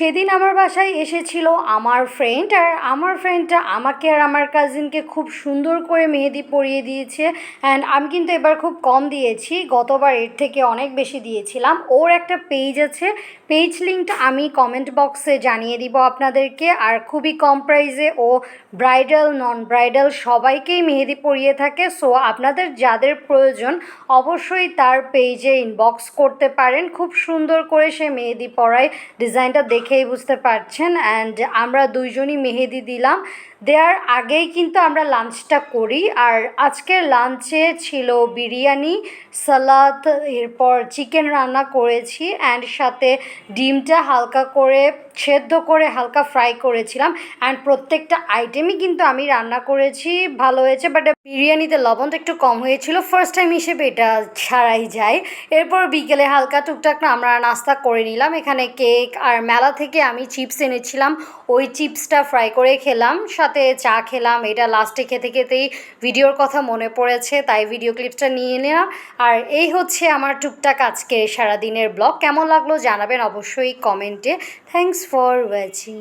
সেদিন আমার বাসায় এসেছিল আমার ফ্রেন্ড আর আমার ফ্রেন্ডটা আমাকে আর আমার কাজিনকে খুব সুন্দর করে মেহেদি পরিয়ে দিয়েছে অ্যান্ড আমি কিন্তু এবার খুব কম দিয়েছি, গতবার এর থেকে অনেক বেশি দিয়েছিলাম। ওর একটা পেজ আছে পেজ লিঙ্কটা আমি কমেন্ট বক্সে জানিয়ে দিব আপনাদেরকে। আর খুবই কম প্রাইসে ও ব্রাইডাল নন ব্রাইডাল সবাইকেই মেহেদি পরিয়ে থাকে। সো আপনাদের যাদের প্রয়োজন অবশ্যই তার পেজে ইনবক্স করতে পারেন। খুব সুন্দর করে সে মেহেদি পরায় ডিজাইনটা দেখেই বুঝতে পারছেন। অ্যান্ড আমরা দুইজনই মেহেদি দিলাম। দেওয়ার আগেই কিন্তু আমরা লাঞ্চটা করি। আর আজকের লাঞ্চে ছিল বিরিয়ানি, সালাদ, এরপর চিকেন রান্না করেছি অ্যান্ড সাথে ডিমটা হালকা করে, সেদ্ধ করে হালকা ফ্রাই করেছিলাম। অ্যান্ড প্রত্যেকটা আইটেমই কিন্তু আমি রান্না করেছি, ভালো হয়েছে বাট বিরিয়ানিতে লবণটা একটু কম হয়েছিল। ফার্স্ট টাইম হিসেবে এটা ছাড়াই যায়। এরপর বিকেলে হালকা টুকটাক না আমরা নাস্তা করে নিলাম। এখানে কেক আর মেলা থেকে আমি চিপস এনেছিলাম। ওই চিপসটা ফ্রাই করে খেলাম। সাথে চা খেলাম, এটা লাস্টে খেতে খেতেই ভিডিওর কথা মনে পড়েছে, তাই ভিডিও ক্লিপটা নিয়ে নিলাম। আর এই হচ্ছে আমার টুকটাক আজকে সারাদিনের ব্লগ কেমন লাগল জানাবেন অবশ্যই কমেন্টে থ্যাংকস ফর ওয়াচিং